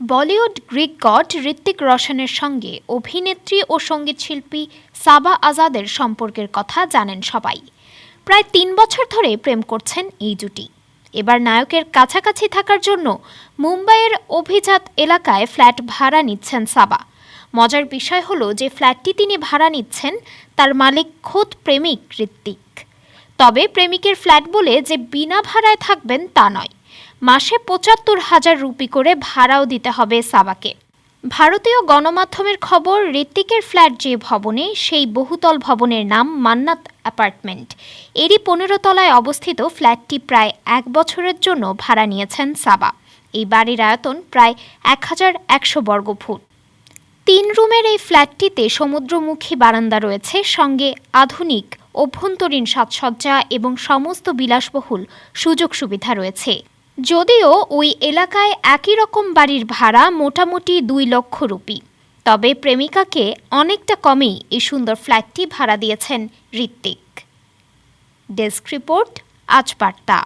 Bollywood Greek god Hrithik রোশনের সঙ্গে অভিনেত্রী ও সঙ্গীতশিল্পী সাবা আজাদের সম্পর্কের কথা জানেন সবাই। প্রায় তিন বছর ধরে প্রেম করছেন এই জুটি এবার নায়কের কাছাকাছি থাকার জন্য মুম্বাইয়ের অভিজাত এলাকায় ফ্ল্যাট ভাড়া নিচ্ছেন সাবা। মজার বিষয় হলো যে ফ্ল্যাটটি তিনি ভাড়া নিচ্ছেন তার মালিক খোদ প্রেমিক ঋত্বিক তবে প্রেমিকের ফ্ল্যাট বলে যে বিনা ভাড়ায় থাকবেন তা নয়। মাসে পঁচাত্তর হাজার রুপি করে ভাড়াও দিতে হবে সাবাকে। ভারতীয় গণমাধ্যমের খবর, ঋত্বিকের ফ্ল্যাট যে ভবনে, সেই বহুতল ভবনের নাম মান্নাত অ্যাপার্টমেন্ট। এরই পনেরো তলায় অবস্থিত ফ্ল্যাটটি প্রায় এক বছরের জন্য ভাড়া নিয়েছেন সাবা। এই বাড়ির আয়তন প্রায় এক হাজার একশো বর্গফুট তিন রুমের এই ফ্ল্যাটটিতে সমুদ্রমুখী বারান্দা রয়েছে, সঙ্গে আধুনিক অভ্যন্তরীণ সাজসজ্জা এবং সমস্ত বিলাসবহুল সুযোগ সুবিধা রয়েছে। যদিও ওই এলাকায় একই রকম বাড়ির ভাড়া মোটামুটি দুই লক্ষ রুপি। তবে প্রেমিকাকে অনেকটা কমেই এই সুন্দর ফ্ল্যাটটি ভাড়া দিয়েছেন ঋত্বিক। ডেস্ক রিপোর্ট, আজ বার্তা।